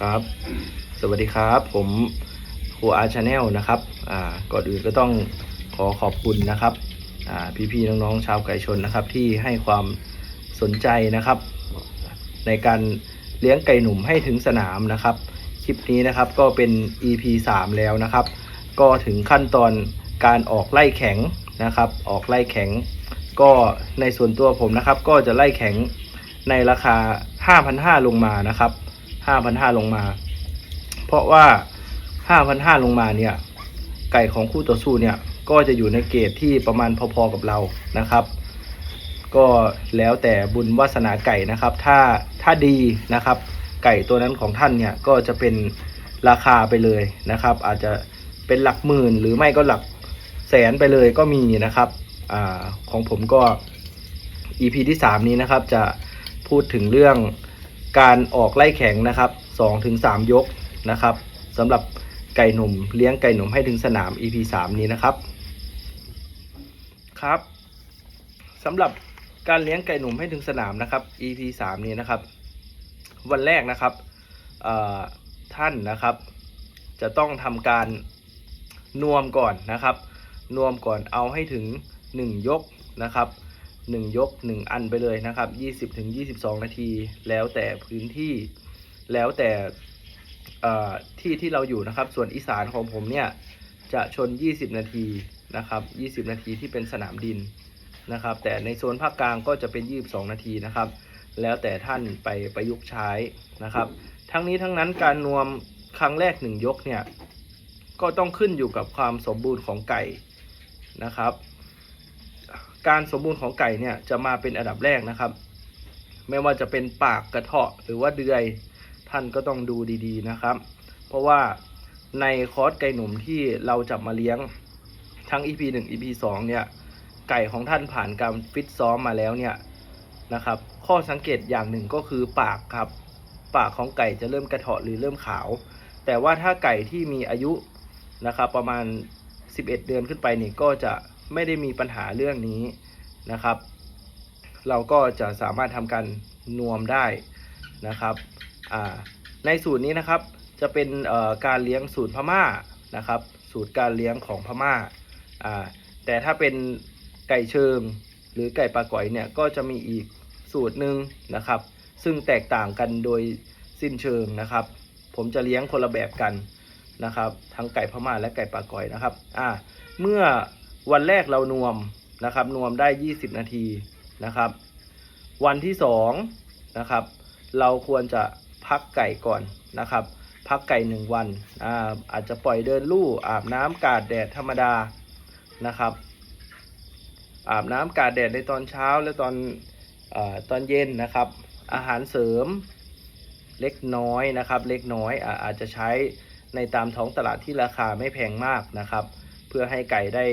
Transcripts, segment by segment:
ครับ สวัสดีครับ ผมครูอาชาแนลนะครับอ่าก่อนอื่นก็ต้องขอขอบคุณนะครับอ่าพี่ๆน้องๆชาวไก่ชนนะครับ ที่ให้ความสนใจนะครับ ในการเลี้ยงไก่หนุ่มให้ถึงสนามนะครับ คลิปนี้นะครับก็เป็น EP 3 แล้วนะครับ ก็ถึงขั้นตอนการออกไล่แข็งนะครับ ออกไล่แข็ง ก็ในส่วนตัวผมนะครับ ก็จะไล่แข็งในราคา 5,500 ลงมานะครับ 5,500ลงมา เพราะว่า5,500ลงมาเนี่ย ไก่ของคู่ต่อสู้เนี่ยก็จะอยู่ในเกรดที่ประมาณพอๆกับเรานะครับ ก็แล้วแต่บุญวาสนาไก่นะครับ ถ้าถ้าดีนะครับ ไก่ตัวนั้นของท่านเนี่ยก็จะเป็นราคาไปเลยนะครับ อาจจะเป็นหลักหมื่นหรือไม่ก็หลักแสนไปเลยก็มีนะครับอาของผมก็ EP ที่ 3 นี้นะครับจะพูดถึงเรื่อง การออกไล่แข็งนะครับ2ถึง3ยกนะครับสำหรับไก่หนุ่มเลี้ยงไก่หนุ่มให้ถึงสนาม EP 3นี้นะครับครับสำหรับการเลี้ยงไก่หนุ่มให้ถึงสนามนะครับ EP 3นี้นะครับ วันแรกนะครับท่านนะครับ จะต้องทำการนวมก่อนนะครับ นวมก่อนเอาให้ถึง 1 ยกนะครับ 1 ยก 1 อันไปเลยนะครับ 20ถึง22 นาที แล้วแต่พื้นที่แล้วแต่ที่ที่เราอยู่นะครับ ส่วนอีสานของผมเนี่ยจะชน 20 นาทีนะครับ 20 นาทีที่เป็นสนามดินนะครับ แต่ในโซนภาคกลางก็จะเป็น 22 นาทีนะครับ แล้วแต่ท่านไปประยุกต์ใช้นะครับ ทั้งนี้ทั้งนั้นการนวมครั้งแรกหนึ่งยกเนี่ยก็ต้องขึ้นอยู่กับความสมบูรณ์ของไก่นะครับ การสมบูรณ์ของไก่เนี่ยจะมาเป็นอันดับแรกนะครับ ไม่ว่าจะเป็นปากกระเทาะหรือว่าเดือยท่านก็ต้องดูดีๆนะครับ เพราะว่าในคอร์สไก่หนุ่มที่เราจับมาเลี้ยงทั้ง EP 1 EP 2เนี่ยไก่ของท่านผ่านการฟิตซ้อมมาแล้วเนี่ยนะครับ ข้อสังเกตอย่างหนึ่งก็คือปากครับ ปากของไก่จะเริ่มกระเทาะหรือเริ่มขาว แต่ว่าถ้าไก่ที่มีอายุนะครับประมาณ 11 เดือนขึ้นไปนี่ก็จะ ไม่ได้มีปัญหาเรื่องนี้นะครับ เราก็จะสามารถทำการนวมได้นะครับในสูตรนี้นะครับจะเป็นการเลี้ยงสูตรพม่านะครับ สูตรการเลี้ยงของพม่าอ่าแต่ถ้าเป็นไก่เชิงหรือไก่ปลาก๋อยเนี่ยก็จะมีอีกสูตรหนึ่งนะครับ ซึ่งแตกต่างกันโดยสิ้นเชิงนะครับ ผมจะเลี้ยงคนละแบบกันนะครับ ทั้งไก่พม่าและไก่ปลาก๋อยนะครับอ่าเมื่อ วันแรกเรานวมนะครับนวมได้ 20 นาทีนะครับ วันที่สองนะครับเราควรจะพักไก่ก่อนนะครับ พักไก่หนึ่งวันอาอาจจะปล่อยเดินลู่อาบน้ำกาดแดดธรรมดานะครับ อาบน้ำกาดแดดในตอนเช้าและตอนอตอนเย็นนะครับ อาหารเสริมเล็กน้อยนะครับ เล็กน้อยอาอาจจะใช้ในตามท้องตลาดที่ราคาไม่แพงมากนะครับ พื่อให้ไก่ได้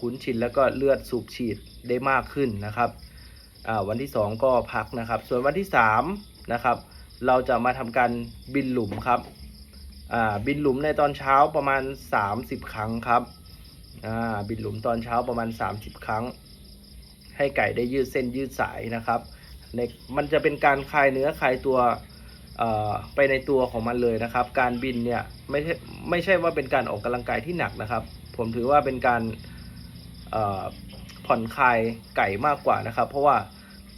คุ้นชินแล้วก็เลือดสูบฉีดได้มากขึ้นนะครับวันที่ 2 ก็พักนะครับ ส่วนวันที่3นะครับเราจะมาทำการบินหลุมครับบินหลุมในตอนเช้าประมาณ 30 ครั้งครับบินหลุมตอนเช้าประมาณ 30 ครั้ง ให้ไก่ได้ยืดเส้นยืดสายนะครับในมันจะเป็นการคลายเนื้อคลายตัว ไปในตัวของมันเลยนะครับ การบินเนี่ยไม่ใช่ไม่ใช่ว่าเป็นการออกกำลังกายที่หนักนะครับ ผมถือว่าเป็นการผ่อนคลายไก่มากกว่านะครับ เพราะว่า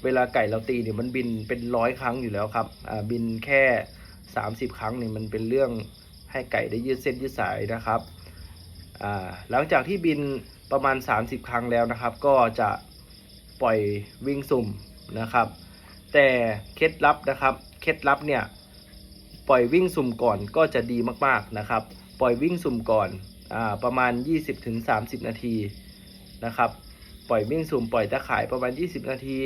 เวลาไก่เราตีเนี่ยมันบินเป็นร้อยครั้งอยู่แล้วครับบินแค่ 30 ครั้งเนี่ยมันเป็นเรื่องให้ไก่ได้ยืดเส้นยืดสายนะครับหลังจากที่บินประมาณ 30 ครั้งแล้วนะครับ ก็จะปล่อยวิ่งสุ่มนะครับ แต่เคล็ดลับนะครับ เคล็ดลับเนี่ยปล่อยวิ่งสุ่มก่อนก็จะดีมากๆนะครับ ปล่อยวิ่งสุ่มก่อนอ่าประมาณ 20-30 นาทีนะครับ ปล่อยวิ่งสุ่มปล่อยตะข่ายประมาณ 20 นาที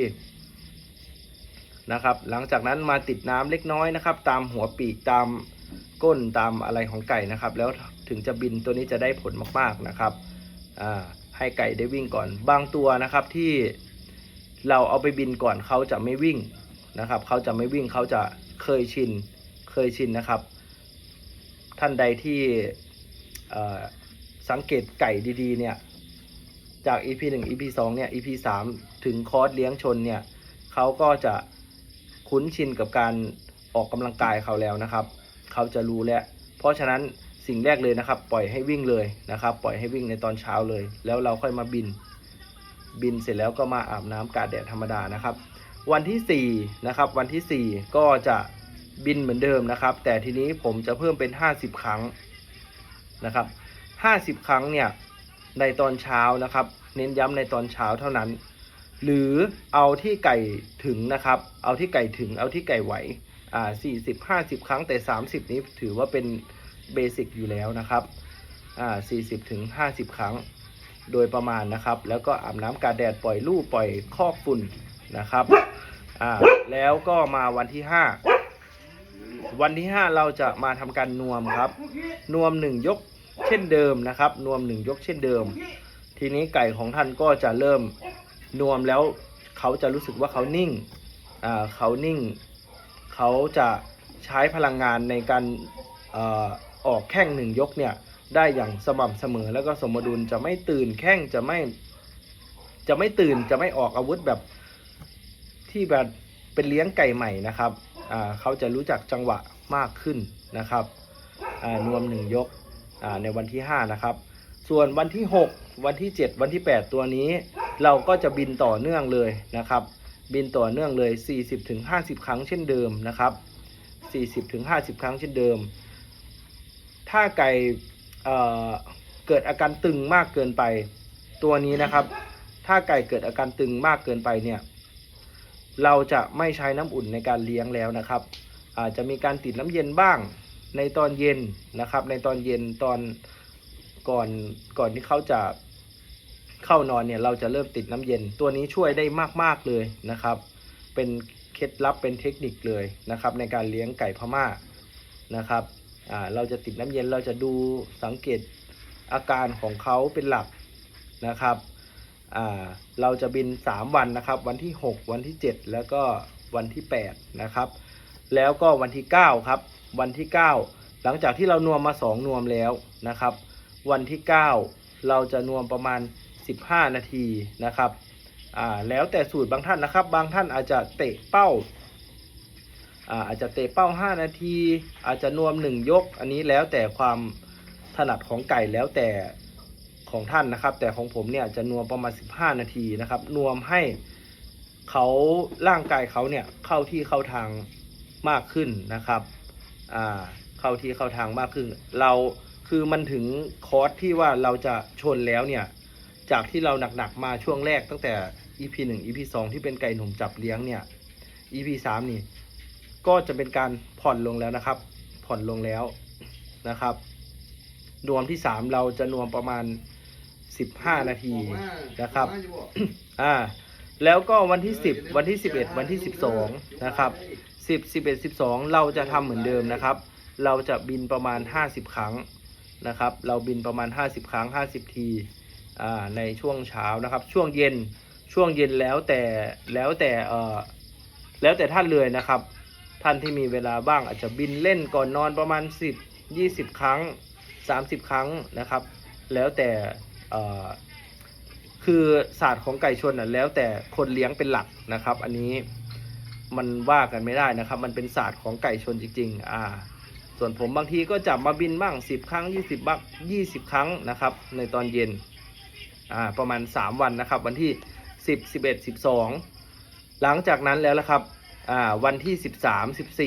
นะครับ หลังจากนั้นมาติดน้ำเล็กน้อยนะครับ ตามหัวปีกตามก้นตามอะไรของไก่นะครับ แล้วถึงจะบินตัวนี้จะได้ผลมากๆนะครับให้ไก่ได้วิ่งก่อน บางตัวนะครับที่เราเอาไปบินก่อนเขาจะไม่วิ่ง นะครับ เขาจะไม่วิ่งเขาจะเคยชินเคยชินนะครับ ท่านใดที่สังเกตไก่ดีๆเนี่ยจาก EP 1 EP 2เนี่ย EP 3 ถึงคอร์สเลี้ยงชนเนี่ยเขาก็จะคุ้นชินกับการออกกำลังกายเขาแล้วนะครับ เขาจะรู้แล้ว เพราะฉะนั้นสิ่งแรกเลยนะครับ ปล่อยให้วิ่งเลยนะครับ ปล่อยให้วิ่งในตอนเช้าเลย แล้วเราค่อยมาบิน บินเสร็จแล้วก็มาอาบน้ำกาดแดดธรรมดานะครับ วันที่4นะครับวันที่ 4 ก็จะบินเหมือนเดิมนะครับ แต่ทีนี้ผมจะเพิ่มเป็น 50 ครั้งนะครับ50 ครั้งเนี่ยในตอนเช้านะครับ เน้นย้ำในตอนเช้าเท่านั้น หรือเอาที่ไก่ถึงนะครับ เอาที่ไก่ถึงเอาที่ไก่ไหวอ่า40 50ครั้งแต่ 30 นี้ถือว่าเป็นเบสิกอยู่แล้วนะครับอ่า40ถึง50ครั้งโดยประมาณนะครับ แล้วก็อาบน้ำกาแดดปล่อยลูกปล่อยคอกฝุ่น นะครับอ่าแล้วก็มาวันที่ 5 วันที่ 5 เราจะมาทำการนวมครับ นวมหนึ่งยกเช่นเดิมนะครับ นวมหนึ่งยกเช่นเดิม ทีนี้ไก่ของท่านก็จะเริ่มนวมแล้วเขาจะรู้สึกว่าเขานิ่งอ่าเขานิ่ง เขาจะใช้พลังงานในการออกแข้งหนึ่งยกเนี่ยได้อย่างสม่ำเสมอแล้วก็สมดุลจะไม่ตื่นแข้งจะไม่จะไม่ตื่นจะไม่ออกอาวุธแบบ ที่แบบเป็นเลี้ยงไก่ใหม่นะครับเขาจะรู้จักจังหวะมากขึ้นนะครับนวมหนึ่งยกในวันที่ 5 นะครับ ส่วนวันที่ 6 วันที่ 7 วันที่ 8 ตัวนี้ เราก็จะบินต่อเนื่องเลยนะครับ บินต่อเนื่องเลย 40-50 ครั้งเช่นเดิมนะครับ 40-50 ครั้งเช่นเดิม ถ้าไก่เเกิดอาการตึงมากเกินไปตัวนี้นะครับ ถ้าไก่เกิดอาการตึงมากเกินไปเนี่ย เราจะไม่ใช้น้ำอุ่นในการเลี้ยงแล้วนะครับ อาจจะมีการติดน้ำเย็นบ้างในตอนเย็นนะครับ ในตอนเย็นตอนก่อนก่อนที่เขาจะเข้านอนเนี่ยเราจะเริ่มติดน้ำเย็น ตัวนี้ช่วยได้มากๆเลยนะครับ เป็นเคล็ดลับเป็นเทคนิคเลยนะครับ ในการเลี้ยงไก่พม่านะครับเราจะติดน้ำเย็นเราจะดูสังเกตอาการของเขาเป็นหลักนะครับ เราจะบิน 3 วันนะครับ วันที่ 6 วันที่ 7 แล้วก็วันที่ 8 นะครับ แล้วก็วันที่ 9 ครับ วันที่ 9 หลังจากที่เรานวมมา 2 นวมแล้วนะครับ วันที่ 9 เราจะนวมประมาณ 15 นาทีนะครับแล้วแต่สูตรบางท่านนะครับ บางท่านอาจจะเตะเป้าอาอาจจะเตะเป้า 5 นาที อาจจะนวม 1 ยก อันนี้แล้วแต่ความถนัดของไก่แล้วแต่ ของท่านนะครับ แต่ของผมเนี่ยจะนวมประมาณ 15 นาทีนะครับ นวมให้เขาร่างกายเขาเนี่ยเข้าที่เข้าทางมากขึ้นนะครับอ่าเข้าที่เข้าทางมากขึ้น เราคือมันถึงคอร์สที่ว่าเราจะชนแล้วเนี่ยจากที่เราหนักๆมาช่วงแรกตั้งแต่ EP 1 EP 2 ที่เป็นไก่หนุ่มจับเลี้ยงเนี่ย EP 3 นี่ ก็จะเป็นการผ่อนลงแล้วนะครับ ผ่อนลงแล้วนะครับ นวมที่ 3 เราจะนวมประมาณ 15นาทีนะครับ อ่า แล้วก็วันที่10วันที่11วันที่12นะครับ10 11 12เราจะทำเหมือนเดิมนะครับ เราจะบินประมาณ50ครั้งนะครับ เราบินประมาณ50ครั้ง50ทีอ่าในช่วงเช้านะครับ ช่วงเย็นช่วงเย็นแล้วแต่แล้วแต่เอ่อแล้วแต่ท่านเลยนะครับ ท่านที่มีเวลาบ้างอาจจะบินเล่นก่อนนอนประมาณ 10 20 ครั้ง 30 ครั้งนะครับ แล้วแต่เอ่อ คือศาสตร์ของไก่ชนน่ะแล้วแต่คนเลี้ยงเป็นหลักนะครับ อันนี้มันว่ากันไม่ได้นะครับ มันเป็นศาสตร์ของไก่ชนจริง ๆ อ่า ส่วนผมบางทีก็จับมาบินบ้าง10 ครั้ง 20บ้าง20 ครั้งนะครับ ในตอนเย็นอ่าประมาณ 3 วันนะครับ วันที่ 10 11 12 หลังจากนั้นแล้วละครับอ่าวันที่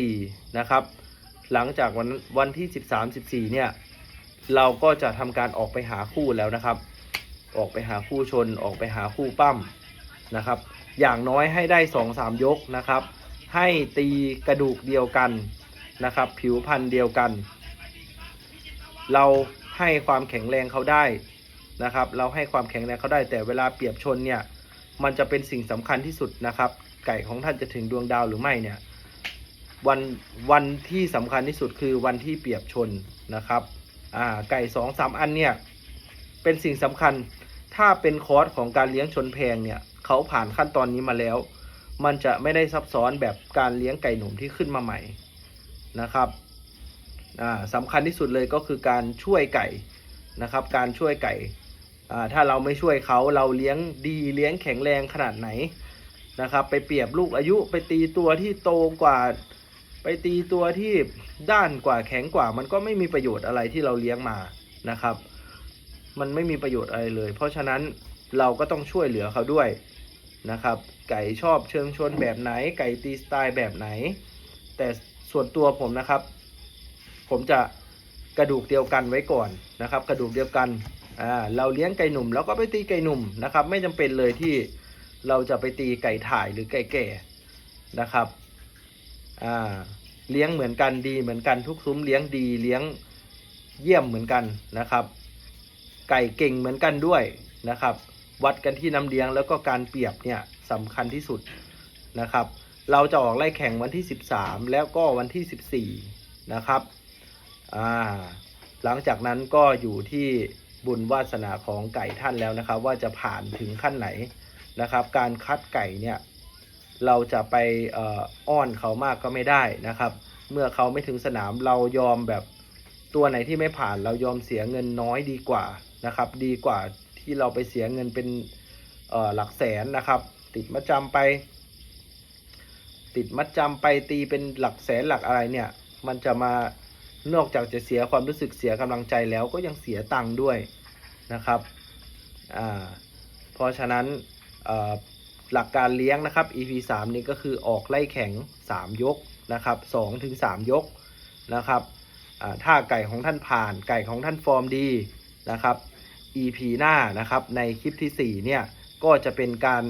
13 14 นะครับ หลังจากวันวันที่ 13 14 เนี่ย เราก็จะทำการออกไปหาคู่แล้วนะครับ ออกไปหาคู่ชนออกไปหาคู่ปั้มนะครับ อย่างน้อยให้ได้2-3ยกนะครับ ให้ตีกระดูกเดียวกันนะครับ ผิวพันธุ์เดียวกัน เราให้ความแข็งแรงเขาได้นะครับ เราให้ความแข็งแรงเขาได้ แต่เวลาเปรียบชนเนี่ย มันจะเป็นสิ่งสำคัญที่สุดนะครับ ไก่ของท่านจะถึงดวงดาวหรือไม่เนี่ยวันวันที่สำคัญที่สุดคือวันที่เปรียบชนนะครับ อ่าไก่สองสามอันเนี่ย เป็นสิ่งสำคัญ ถ้าเป็นคอร์สของการเลี้ยงชนแพงเนี่ยเขาผ่านขั้นตอนนี้มาแล้ว มันจะไม่ได้ซับซ้อนแบบการเลี้ยงไก่หนุ่มที่ขึ้นมาใหม่นะครับสำคัญที่สุดเลยก็คือการช่วยไก่นะครับ การช่วยไก่ถ้าเราไม่ช่วยเขาเราเลี้ยงดีเลี้ยงแข็งแรงขนาดไหนนะครับ ไปเปรียบลูกอายุไปตีตัวที่โตกว่า ไปตีตัวที่ด้านกว่าแข็งกว่า มันก็ไม่มีประโยชน์อะไรที่เราเลี้ยงมานะครับ มันไม่มีประโยชน์อะไรเลย เพราะฉะนั้นเราก็ต้องช่วยเหลือเขาด้วยนะครับ ไก่ชอบเชิงชนแบบไหน ไก่ตีสไตล์แบบไหน แต่ส่วนตัวผมนะครับ ผมจะกระดูกเดียวกันไว้ก่อนนะครับ กระดูกเดียวกันอ่าเราเลี้ยงไก่หนุ่มเราก็ไปตีไก่หนุ่มนะครับ ไม่จำเป็นเลยที่เราจะไปตีไก่ถ่ายหรือไก่แก่นะครับอ่าเลี้ยงเหมือนกันดีเหมือนกันทุกซุ้มเลี้ยงดีเลี้ยงเยี่ยมเหมือนกันนะครับ ไก่เก่งเหมือนกันด้วยนะครับ วัดกันที่น้ำเลี้ยงแล้วก็การเปรียบเนี่ยสำคัญที่สุดนะครับ เราจะออกไล่แข่งวันที่ 13 แล้วก็วันที่ 14 นะครับอ่าหลังจากนั้นก็อยู่ที่บุญวาสนาของไก่ท่านแล้วนะครับ ว่าจะผ่านถึงขั้นไหนนะครับ การคัดไก่เนี่ยเราจะไปอ้อนเขามากก็ไม่ได้นะครับ เมื่อเขาไม่ถึงสนามเรายอมแบบ ตัวไหนที่ไม่ผ่านเรายอมเสียเงินน้อยดีกว่านะครับ ดีกว่าที่เราไปเสียเงินเป็นหลักแสนนะครับ ติดมาจำไป ติดมัดจำไปตีเป็นหลักแสนหลักอะไรเนี่ย มันจะมานอกจากจะเสียความรู้สึกเสียกำลังใจแล้วก็ยังเสียตังค์ด้วยนะครับอ่าเพราะฉะนั้นหลักการเลี้ยงนะครับ EP 3 นี้ก็คือออกไล่แข่ง3 ยกนะครับ2ถึง3ยกนะครับ ถ้าไก่ของท่านผ่าน ไก่ของท่านฟอร์มดีนะครับ EP หน้านะครับในคลิปทีสี่ 4 เนี่ย ก็จะเป็นการ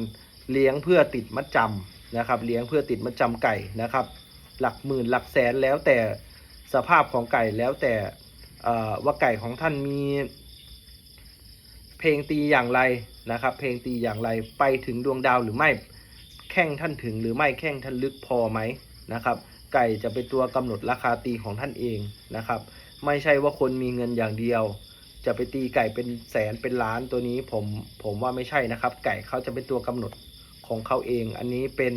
เลี้ยงเพื่อติดมัดจำนะครับ เลี้ยงเพื่อติดมัดจำไก่นะครับ หลักหมื่นหลักแสนแล้วแต่สภาพของไก่แล้วแต่ว่าไก่ของท่านมีเพลงตีอย่างไรนะครับ เพลงตีอย่างไรไปถึงดวงดาวหรือไม่แข้งท่านถึงหรือไม่แข้งท่านลึกพอไหมนะครับ ก่จะเป็นตัวกำหนดราคาตีของท่านเองนะครับ ไม่ใช่ว่าคนมีเงินอย่างเดียว จะไปตีไก่เป็นแสนเป็นล้านตัวนี้ผมผมว่าไม่ใช่นะครับ ไก่เขาจะเป็นตัวกำหนดของเขาเอง อันนี้เป็น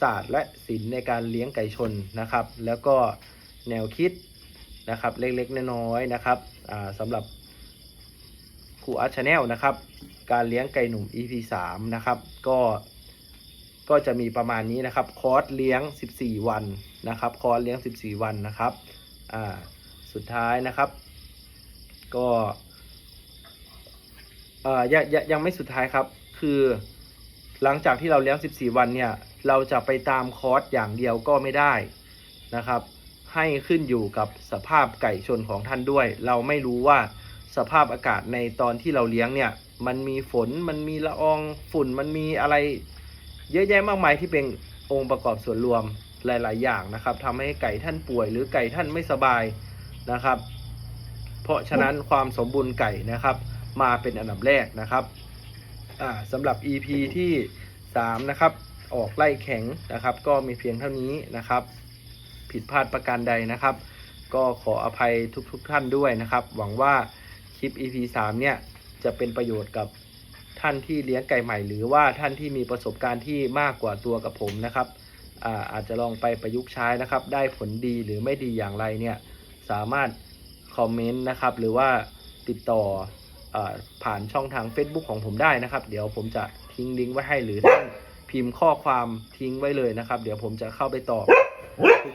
ศาสตร์และศิลป์ในการเลี้ยงไก่ชนนะครับ แล้วก็แนวคิดนะครับเล็กๆน้อยๆนะครับอ่าสำหรับครูอาร์ชแนลนะครับ การเลี้ยงไก่หนุ่ม EP 3 นะครับ ก็ ก็จะมีประมาณนี้นะครับ คอร์สเลี้ยง 14 วันนะครับ คอร์สเลี้ยง 14 วันนะครับ อ่า สุดท้ายนะครับ ก็เอ่อยังยังยังไม่สุดท้ายครับ คือหลังจากที่เราเลี้ยง 14 วันเนี่ย เราจะไปตามคอร์สอย่างเดียวก็ไม่ได้นะครับ ให้ขึ้นอยู่กับสภาพไก่ชนของท่านด้วย เราไม่รู้ว่าสภาพอากาศในตอนที่เราเลี้ยงเนี่ย มันมีฝน มันมีละอองฝุ่น มันมีอะไร เยอะแยะมากมายที่เป็นองค์ประกอบส่วนรวมหลาย ๆ อย่างนะครับทำให้ไก่ท่านป่วยหรือไก่ท่านไม่สบายนะครับ เพราะฉะนั้นความสมบูรณ์ไก่นะครับ มาเป็นอันดับแรกนะครับอ่าสำหรับ EP ที่ 3 นะครับ ออกไล่แข็งนะครับ ก็มีเพียงเท่านี้นะครับ ผิดพลาดประการใดนะครับ ก็ขออภัยทุกๆทท่านด้วยนะครับ หวังว่าคลิป EP 3 เนี่ยจะเป็นประโยชน์กับ ท่านที่เลี้ยงไก่ใหม่ หรือว่าท่านที่มีประสบการณ์ที่มากกว่าตัวกับผมนะครับอาอาจจะลองไปประยุกต์ใช้นะครับ ได้ผลดีหรือไม่ดีอย่างไรเนี่ยสามารถคอมเมนต์นะครับ หรือว่าติดต่ออผ่านช่องทาง Facebook ของผมได้นะครับ เดี๋ยวผมจะทิ้งลิงก์ไว้ให้หรือท่านพิมพ์ข้อความทิ้งไว้เลยนะครับ เดี๋ยวผมจะเข้าไปตอบ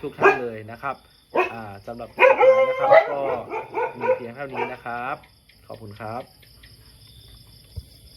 ทุกๆท่านเลยนะครับสำหรับคลิปนี้นะครับก็มีเพียงเท่านี้นะครับ ขอบคุณครับ